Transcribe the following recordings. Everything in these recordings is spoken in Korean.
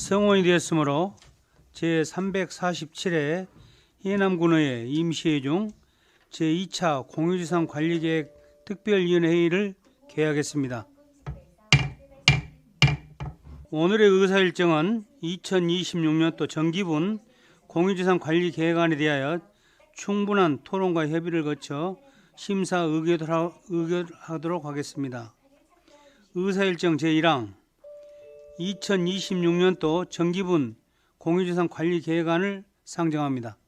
성원이 되었으므로 제 347회 해남군의 임시회 중 제2차 공유지상 관리계획 특별위원회 회의를 개하겠습니다. 오늘의 의사 일정은 2026년도 정기분 공유지상 관리 계획안에 대하여 충분한 토론과 협의를 거쳐 심사 의결하- 의결하도록 하겠습니다. 의사 일정 제1항 2026년도 정기분 공유재산 관리 계획안을 상정합니다.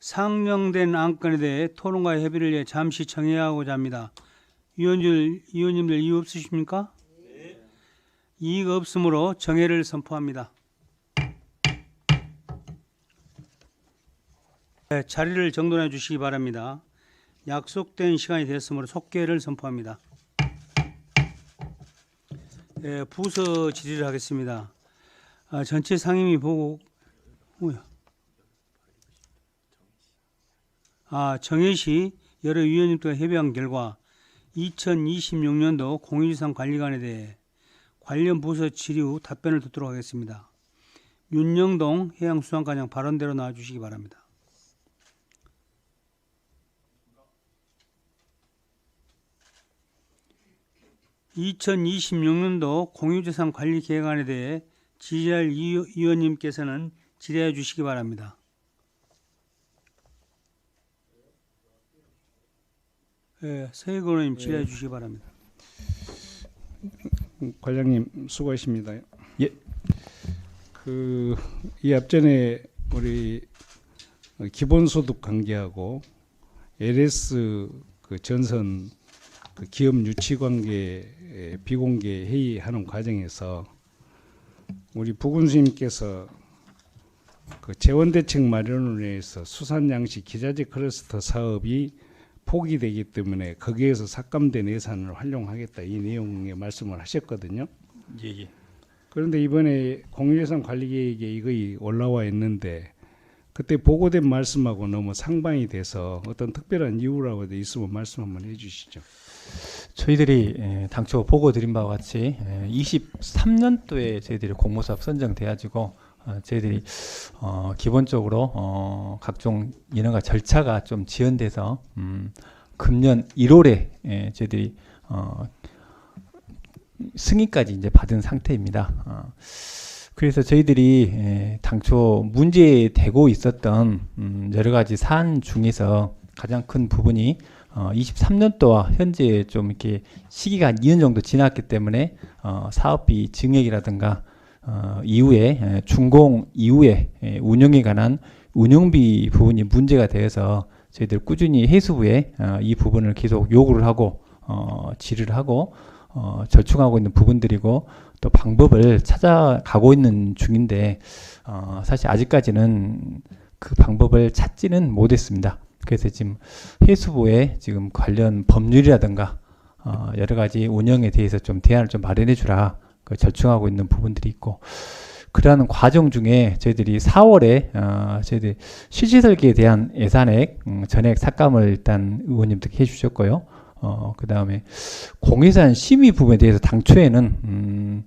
상정된 안건에 대해 토론과 협의를 위해 잠시 정해하고자 합니다. 위원들, 위원님들 이유 없으십니까? 이의가 없으므로 정해를 선포합니다. 네, 자리를 정돈해 주시기 바랍니다. 약속된 시간이 됐으므로 속개를 선포합니다. 예, 부서 질의를 하겠습니다. 아, 전체 상임위 보고 뭐야? 아, 정혜시 여러 위원님들과 협의한 결과 2026년도 공유지상 관리관에 대해 관련 부서 질의 후 답변을 듣도록 하겠습니다. 윤영동 해양수산과장 발언대로 나와주시기 바랍니다. (2026년도) 공유재산 관리 계획안에 대해 위- 위원님께서는 질의해 주시기 바랍니다. 예, 서해건원님 질의해 주시기 바랍니다. 과장님 수고하십니다. 예. 그이 앞전에 우리 기본소득 관계하고 LS 그 전선 그 기업 유치 관계 에, 비공개 회의하는 과정에서 우리 부군수님께서 그 재원 대책 마련을 위해서 수산 양식 기자재 클러스터 사업이 포기되기 때문에 거기에서 삭감된 예산을 활용하겠다 이 내용의 말씀을 하셨거든요. 예, 예. 그런데 이번에 공유예산 관리 계획에 이거이 올라와 있는데 그때 보고된 말씀하고 너무 상반이 돼서 어떤 특별한 이유라고 있으면 말씀 한번 해주시죠. 저희들이 에, 당초 보고 드린 바와 같이 23년도에 저희들이 공모사업 선정돼가지고 어, 저희들이 어, 기본적으로 어, 각종 인허가 절차가 좀 지연돼서 음, 금년 1월에 에, 저희들이 어, 승인까지 이제 받은 상태입니다. 어, 그래서 저희들이 에, 당초 문제되고 있었던 음, 여러 가지 사안 중에서 가장 큰 부분이 어, 23년 도와 현재 좀 이렇게 시기가 한 2년 정도 지났기 때문에 어, 사업비 증액이라든가 어, 이후에 에, 준공 이후에 에, 운영에 관한 운영비 부분이 문제가 되어서 저희들 꾸준히 해수부에 어, 이 부분을 계속 요구를 하고 어, 질의를 하고 어, 절충하고 있는 부분들이고 또 방법을 찾아가고 있는 중인데 어, 사실 아직까지는 그 방법을 찾지는 못했습니다. 그래서 지금 해수부에 지금 관련 법률이라든가 어, 여러 가지 운영에 대해서 좀 대안을 좀 마련해 주라 그 절충하고 있는 부분들이 있고 그러한 과정 중에 저희들이 4월에 어, 저희들 시지 설계에 대한 예산액 음, 전액 삭감을 일단 의원님들께 해주셨고요. 어, 그 다음에 공예산 심의 부분에 대해서 당초에는 음,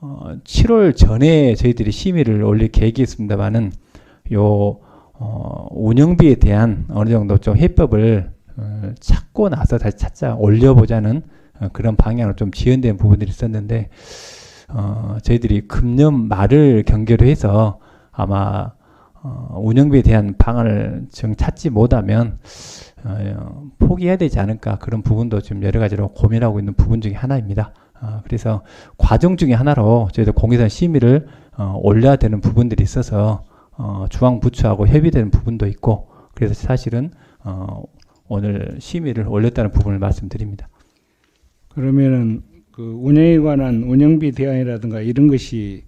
어, 7월 전에 저희들이 심의를 올릴 계획이었습니다만은 요 어, 운영비에 대한 어느 정도 좀 해법을 어, 찾고 나서 다시 찾자 올려보자는 어, 그런 방향으로 좀 지연된 부분들이 있었는데 어, 저희들이 금년 말을 경계로 해서 아마 어, 운영비에 대한 방안을 정 찾지 못하면 어, 포기해야 되지 않을까 그런 부분도 좀 여러 가지로 고민하고 있는 부분 중에 하나입니다. 어, 그래서 과정 중에 하나로 저희들 공개선 심의를 어, 올려야 되는 부분들이 있어서 어, 중앙부처하고 협의되는 부분도 있고 그래서 사실은 어, 오늘 심의를 올렸다는 부분을 말씀드립니다. 그러면은 그 운영에 관한 운영비 대안이라든가 이런 것이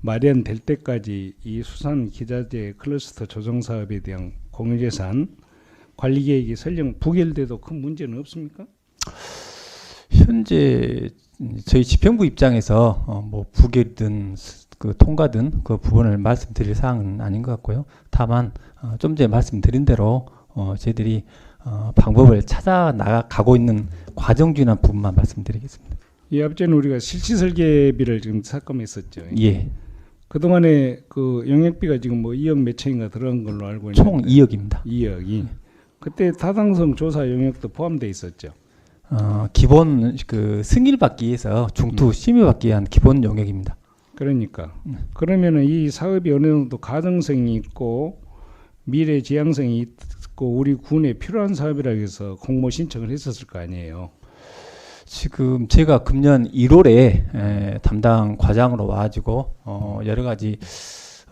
마련될 때까지 이 수산 기자재 클러스터 조정 사업에 대한 공유재산 관리 계획이 설령 부결돼도 큰 문제는 없습니까? 현재 저희 집행부 입장에서 어, 뭐 부결든 그 통과든 그 부분을 말씀드릴 사항은 아닌 것 같고요. 다만 어, 좀 전에 말씀드린 대로 어, 저희들이 어, 방법을 찾아 나가고 있는 과정 중이라는 부분만 말씀드리겠습니다. 이 앞전에 우리가 실시 설계비를 지금 삭감했었죠. 예, 그 동안에 그 영역비가 지금 뭐 2억 몇 천인가 들어간 걸로 알고 총 있는데 2억입니다. 2억이 그때 타당성 조사 영역도 포함돼 있었죠. 어, 기본 그 승인을 받기 위해서 중투 음. 심의 받기 위한 기본 영역입니다. 그러니까 그러면은 이 사업이 어느 정도 가능성이 있고 미래 지향성이 있고 우리 군에 필요한 사업이라 해서 공모 신청을 했었을 거 아니에요. 지금 제가 금년 1월에 에, 담당 과장으로 와가지고 어, 여러 가지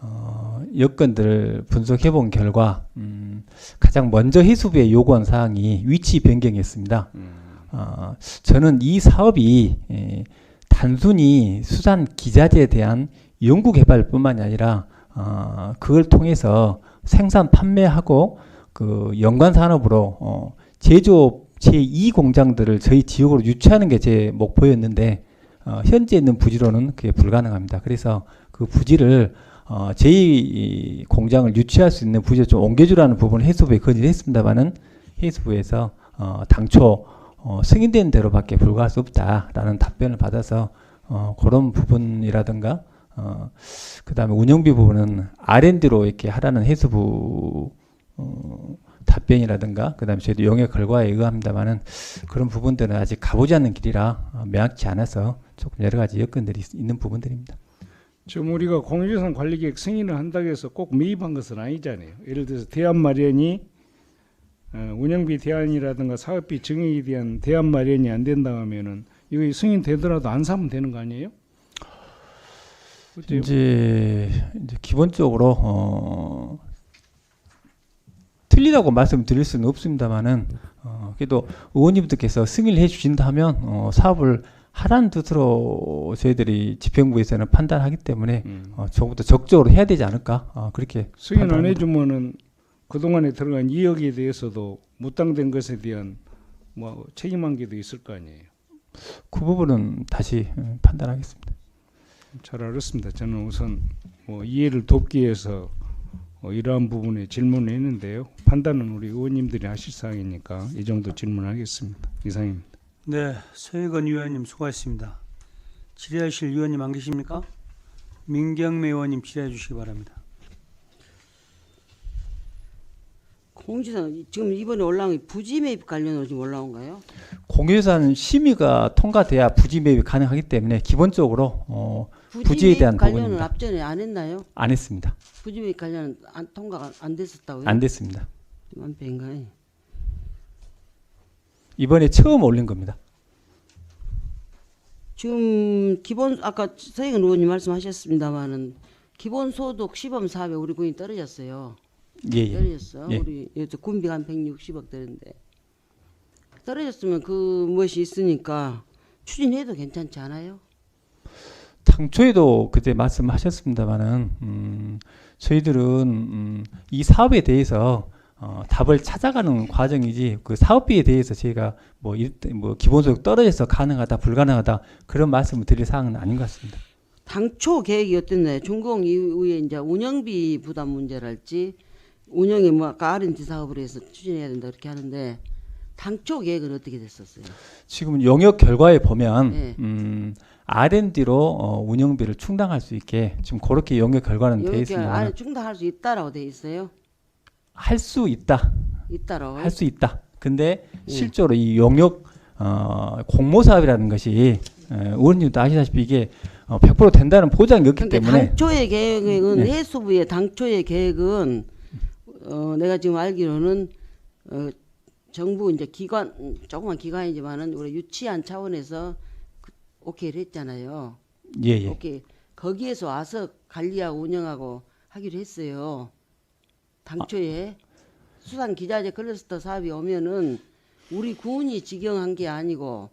어, 여건들을 분석해 본 결과 음, 가장 먼저 해수부에 요구한 사항이 위치 변경이었습니다. 어, 저는 이 사업이 에, 단순히 수산 기자재에 대한 연구 개발뿐만이 아니라 어, 그걸 통해서 생산 판매하고 그 연관 산업으로 어, 제조업 제2 공장들을 저희 지역으로 유치하는 게 제 목표였는데 어, 현재 있는 부지로는 그게 불가능합니다. 그래서 그 부지를 어, 제2 공장을 유치할 수 있는 부지를 좀 옮겨주라는 부분을 해수부에 건의를 했습니다만은 해수부에서 어, 당초 어, 승인된 대로밖에 불과할 수 없다라는 답변을 받아서 어, 그런 부분이라든가 어, 그 다음에 운영비 부분은 R&D로 이렇게 하라는 해수부 어, 답변이라든가 그 다음에 저희도 영역 결과에 의합니다만은 그런 부분들은 아직 가보지 않는 길이라 어, 명확치 않아서 조금 여러 가지 여건들이 있- 있는 부분들입니다. 지금 우리가 공유재산 관리계획 승인을 한다고 해서 꼭 매입한 것은 아니잖아요. 예를 들어서 대안 마련이 어, 운영비 대안이라든가 사업비 증액에 대한 대안 마련이 안 된다 하면은 이거 승인 되더라도 안 사면 되는 거 아니에요? 이제, 이제 기본적으로 어, 틀리다고 말씀드릴 수는 없습니다만은 어, 그래도 의원님들께서 승인을 해주신다면 어, 사업을 하라는 뜻으로 저희들이 집행부에서는 판단하기 때문에 음. 어, 조금부터 적극적으로 해야 되지 않을까 어, 그렇게 승인 안. 해주면은 그 동안에 들어간 2억에 대해서도 무당된 것에 대한 뭐 책임한 게도 있을 거 아니에요. 그 부분은 다시 음, 판단하겠습니다. 잘 알았습니다. 저는 우선 뭐 이해를 돕기 위해서 어, 이러한 부분에 질문을 했는데요. 판단은 우리 의원님들이 하실 사항이니까 이 정도 질문하겠습니다. 이상입니다. 네, 서혜건 위원님 수고하셨습니다. 질의하실 위원님 안 계십니까? 민경매 의원님 질의해 주시기 바랍니다. 공지상 지금 이번에 올라온 게 부지 매입 관련으로 지금 올라온 가요? 공유산 심의가 통과돼야 부지 매입이 가능하기 때문에 기본적으로 어, 부지 매입 대한 관련은 부분입니다. 앞전에 안 했나요? 안 했습니다. 부지 매입 관련은 안, 통과가 안 됐었다고요? 안 됐습니다. 안 뺀가요? 이번에 처음 올린 겁니다. 지금 기본 아까 서희근 의원님 말씀하셨습니다만은 기본 소득 시범 사업에 우리 군이 떨어졌어요. 예, 예. 떨어졌어. 예. 우리 군비가 한 160억 되는데 떨어졌으면 그 무엇이 있으니까 추진해도 괜찮지 않아요? 당초에도 그때 말씀하셨습니다만은 음, 저희들은 음, 이 사업에 대해서 어, 답을 찾아가는 과정이지 그 사업비에 대해서 저희가 뭐, 일, 뭐 기본소득 떨어져서 가능하다 불가능하다 그런 말씀을 드릴 사항은 아닌 것 같습니다. 당초 계획이 어땠나요? 준공 이후에 이제 운영비 부담 문제랄지 운영에 뭐 아까 R&D 사업을 해서 추진해야 된다 그렇게 하는데 당초 계획은 어떻게 됐었어요? 지금 영역 결과에 보면 네. 음, R&D로 어, 운영비를 충당할 수 있게 지금 그렇게 영역 결과는 돼 있습니다. 안에 충당할 수 있다라고 돼 있어요. 할 수 있다. 있다라고. 할수 있다. 근데 예. 실제로 이 용역 어, 공모 사업이라는 것이 에, 의원님도 아시다시피 이게 어, 100% 된다는 보장이 없기 그러니까 때문에 당초의 계획은 네. 해수부의 당초의 계획은 어, 내가 지금 알기로는 어, 정부 이제 기관 음, 조그만 기관이지만은 우리 유치한 차원에서 그, 오케이를 했잖아요. 예, 예. 오케이 거기에서 와서 관리하고 운영하고 하기로 했어요. 당초에 수산 기자재 클러스터 사업이 오면은 우리 군이 직영한 게 아니고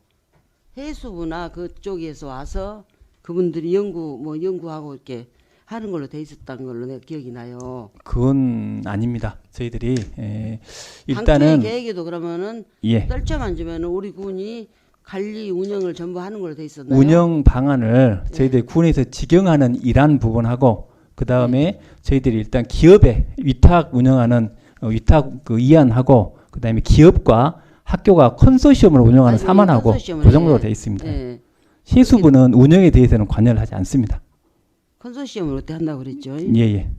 해수부나 그쪽에서 와서 그분들이 연구 뭐 연구하고 이렇게 하는 걸로 돼 있었던 걸로 내가 기억이 나요. 그건 아닙니다. 저희들이 에, 당초의 일단은 계획에도 그러면은 예. 떨쳐만 주면은 우리 군이 관리 운영을 전부 하는 걸로 돼 있었나요? 운영 방안을 저희들이 군에서 직영하는 일한 부분하고 그 다음에 저희들이 일단 기업에 위탁 운영하는 어, 위탁 그 이안하고 그 다음에 기업과 학교가 컨소시엄으로 운영하는 사만하고 컨소시엄을 그 정도로 예. 돼 있습니다. 예. 해수부는 운영에 대해서는 관여를 하지 않습니다. 컨소시엄을 어떻게 한다고 그랬죠? 예, 예.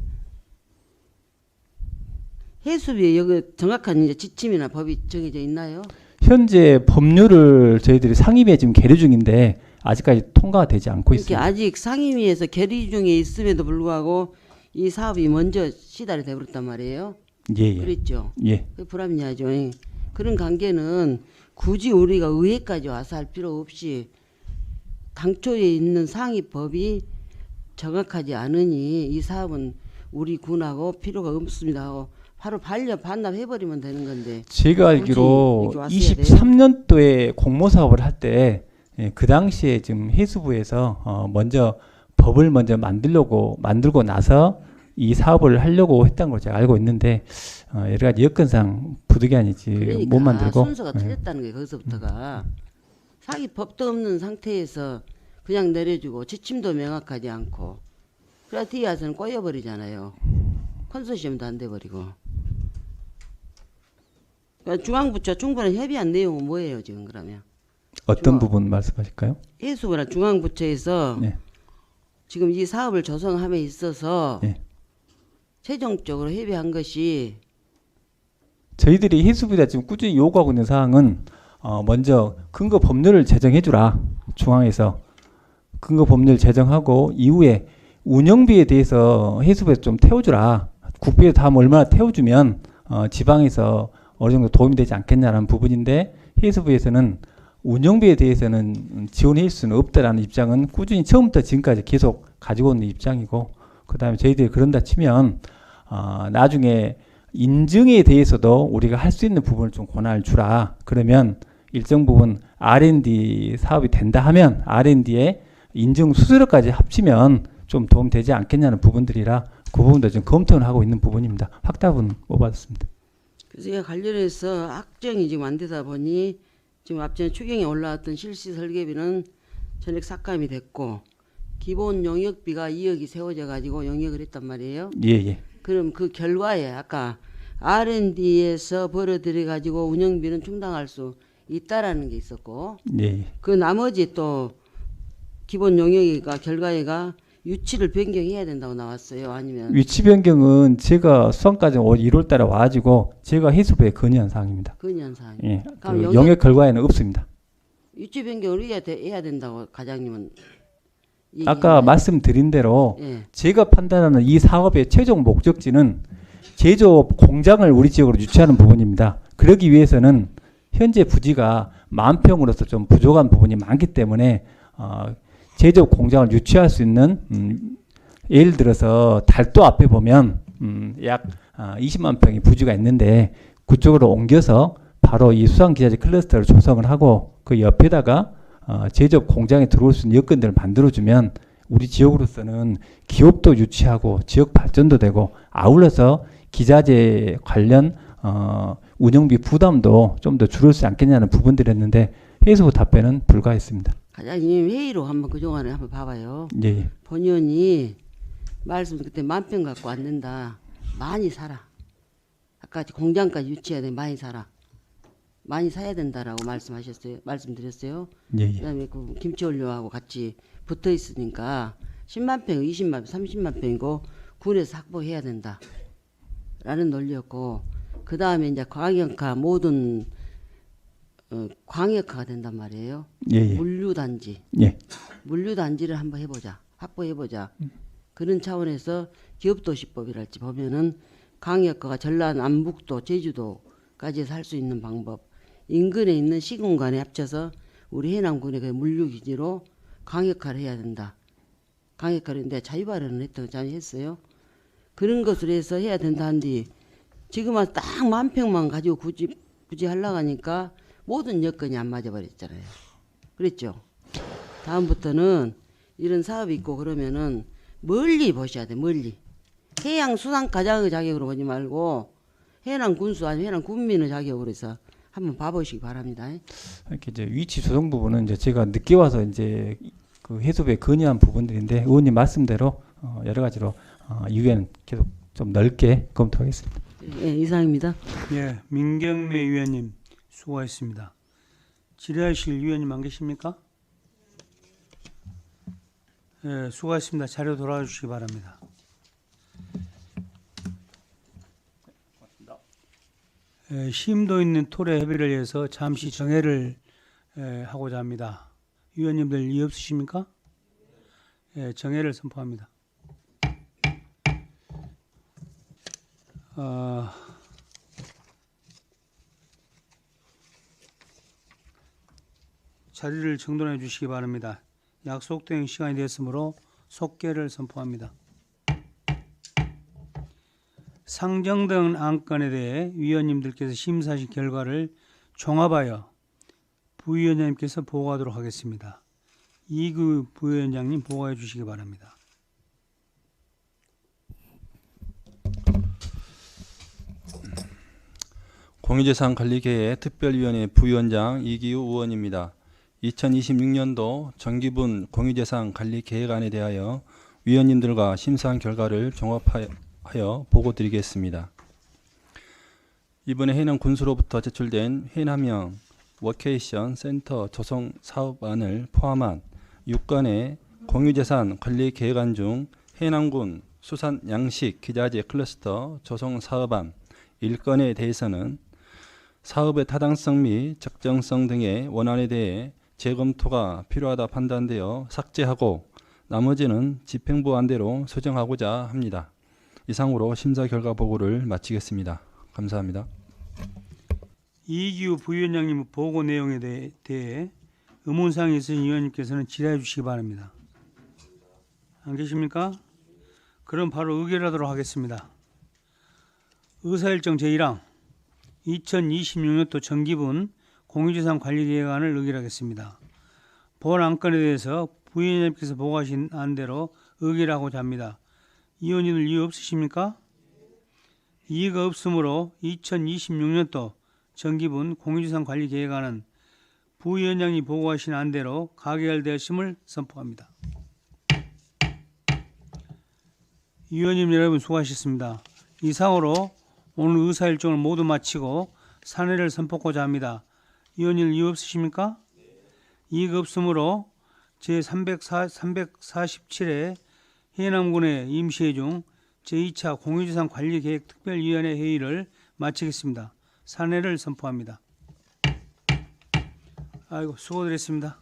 해수비에 여기 정확한 이제 지침이나 법이 정해져 있나요? 현재 법률을 저희들이 상임위에 지금 계류 중인데 아직까지 통과가 되지 않고 이렇게 있습니다. 아직 상임위에서 결의 중에 있음에도 불구하고 이 사업이 먼저 시달이 돼버렸단 말이에요. 예, 예. 그랬죠. 예. 그 불합리하죠. 예. 그런 관계는 굳이 우리가 의회까지 와서 할 필요 없이 당초에 있는 상위 법이 정확하지 않으니 이 사업은 우리 군하고 필요가 없습니다 하고 바로 반려 반납해 버리면 되는 건데 제가 알기로 굳이 이렇게 왔어야 23년도에 공모 사업을 할때그 당시에 지금 해수부에서 어 먼저 법을 먼저 만들려고 만들고 나서 이 사업을 하려고 했던 걸 제가 알고 있는데 어 여러 가지 여건상 부득이하니지 그러니까 못 만들고 순서가 예. 틀렸다는 거예요. 거기서부터가 사기 법도 없는 상태에서 그냥 내려주고 지침도 명확하지 않고 그래 뒤에 와서는 꼬여버리잖아요. 컨소시엄도 안 돼버리고. 그러니까 중앙부처 충분한 협의한 내용은 뭐예요 지금 그러면? 어떤 좋아. 부분 말씀하실까요? 해수부나 중앙부처에서 네. 지금 이 사업을 조성함에 있어서 네. 최종적으로 협의한 것이 저희들이 해수부가 지금 꾸준히 요구하고 있는 사항은 어 먼저 근거 법률을 제정해 주라 중앙에서 근거 법률 제정하고 이후에 운영비에 대해서 해수부에서 좀 태워주라 국비에 다음 얼마나 태워주면 어 지방에서 어느 정도 도움이 되지 않겠냐라는 부분인데 해수부에서는 운영비에 대해서는 지원해 줄 수는 없다라는 입장은 꾸준히 처음부터 지금까지 계속 가지고 있는 입장이고 그다음에 저희들이 그런다 치면 어 나중에 인증에 대해서도 우리가 할 수 있는 부분을 좀 권한을 주라. 그러면 일정 부분 R&D 사업이 된다 하면 R&D에 인증 수수료까지 합치면 좀 도움 되지 않겠냐는 부분들이라 그 부분도 지금 검토를 하고 있는 부분입니다. 확답은 못 받았습니다. 그래서 관련해서 악정이 지금 안 되다 보니 지금 앞전에 추경에 올라왔던 실시 설계비는 전액 삭감이 됐고 기본 용역비가 2억이 세워져 가지고 용역을 했단 말이에요. 예, 예. 그럼 그 결과에 아까 R&D에서 벌어들여 가지고 운영비는 충당할 수 있다라는 게 있었고 예, 예. 그 나머지 또 기본 용역이가 결과에가 유치를 변경해야 된다고 나왔어요. 아니면 위치 변경은 제가 수상까지 1월 달에 와가지고 제가 해수부에 건의한 사항입니다. 근현 사항. 예. 그럼 그 영역- 영역 결과에는 없습니다. 유치 변경을 해야, 돼, 해야 된다고 과장님은 아까 얘기했나요? 말씀드린 대로 예. 제가 판단하는 이 사업의 최종 목적지는 제조업 공장을 우리 지역으로 유치하는 부분입니다. 그러기 위해서는 현재 부지가 만 평으로서 좀 부족한 부분이 많기 때문에 어, 제조업 공장을 유치할 수 있는 음, 예를 들어서 달도 앞에 보면 음, 약 아, 20만 평의 부지가 있는데 그쪽으로 옮겨서 바로 이 수상기자재 클러스터를 조성을 하고 그 옆에다가 어, 제조업 공장에 들어올 수 있는 여건들을 만들어주면 우리 지역으로서는 기업도 유치하고 지역 발전도 되고 아울러서 기자재 관련 어, 운영비 부담도 좀 더 줄을 수 않겠냐는 부분들이었는데 해수부 답변은 불가했습니다. 과장님 회의로 한번 그 동안에 한번 봐봐요. 예, 예. 본 의원이 말씀 그때 만평 갖고 안 된다. 많이 살아. 아까 공장까지 유치해야 돼. 많이 살아. 많이 사야 된다라고 말씀하셨어요. 말씀드렸어요. 예, 예. 그다음에 그 김치 원료하고 같이 붙어 있으니까 10만 평, 20만 평, 30만 평이고 군에서 확보해야 된다. 라는 논리였고 그 다음에 이제 광역화 모든 어, 광역화가 된단 말이에요. 예, 예. 물류단지. 예. 물류단지를 한번 해보자. 확보해보자. 그런 차원에서 기업도시법이랄지 보면은 강역과가 전라 남북도 제주도까지 살수 있는 방법 인근에 있는 시군간에 합쳐서 우리 해남군의 그 물류기지로 강역화를 해야 된다. 강역화를 했는데 자유발언을 했던 자유 했어요. 그런 것을 해서 해야 된다 한뒤 지금 와서 딱만 평만 가지고 굳이 굳이 하려고 하니까 모든 여건이 안 맞아 버렸잖아요. 그랬죠? 다음부터는 이런 사업이 있고 그러면은 멀리 보셔야 돼 멀리 해양 수상 가장의 자격으로 보지 말고 해남 군수 아니면 해남 군민의 자격으로 해서 한번 봐보시기 바랍니다. 이렇게 이제 위치 조정 부분은 이제 제가 늦게 와서 이제 그 해수부에 건의한 부분들인데 의원님 말씀대로 어, 여러 가지로 어, 이후에는 계속 좀 넓게 검토하겠습니다. 예, 이상입니다. 예, 민경래 위원님 수고하셨습니다. 질의하실 위원님 안 계십니까? 예, 수고하셨습니다. 자료 돌아와 주시기 바랍니다. 예, 심도 있는 토의 협의를 위해서 잠시 정회를 예, 하고자 합니다. 위원님들 이의 없으십니까? 예, 정회를 선포합니다. 어, 자리를 정돈해 주시기 바랍니다. 약속된 시간이 됐으므로 속개를 선포합니다. 상정된 안건에 대해 위원님들께서 심사하신 결과를 종합하여 부위원장님께서 보고하도록 하겠습니다. 이구 부위원장님 보고해 주시기 바랍니다. 공유재산관리계획 특별위원회 부위원장 이기우 의원입니다. 2026년도 정기분 공유재산 관리 계획안에 대하여 위원님들과 심사한 결과를 종합하여 보고 드리겠습니다. 이번에 해남 군수로부터 제출된 해남형 워케이션 센터 조성 사업안을 포함한 6건의 공유재산 관리 계획안 중 해남군 수산 양식 기자재 클러스터 조성 사업안 1건에 대해서는 사업의 타당성 및 적정성 등의 원안에 대해 재검토가 필요하다 판단되어 삭제하고 나머지는 집행부 안대로 수정하고자 합니다. 이상으로 심사 결과 보고를 마치겠습니다. 감사합니다. 이기우 부위원장님 보고 내용에 대- 대해 의문사항이 있으신 위원님께서는 질의해 주시기 바랍니다. 안 계십니까? 그럼 바로 의결하도록 하겠습니다. 의사일정 제1항 2026년도 정기분 공유재산 관리계획안을 의결하겠습니다. 본 안건에 대해서 부위원장님께서 보고하신 안대로 의결하고자 합니다. 위원님들 이유 없으십니까? 이의가 없으므로 2026년도 정기분 공유재산 관리 계획안은 부위원장이 보고하신 안대로 가결되었음을 선포합니다. 위원님 여러분 수고하셨습니다. 이상으로 오늘 의사 일정을 모두 마치고 사내를 선포하고자 합니다. 위원님 이유 없으십니까? 이의가 없으므로 제 347회 해남군의 임시회 중 제2차 공유재산 관리계획 특별위원회 회의를 마치겠습니다. 사내를 선포합니다. 아이고 수고드렸습니다.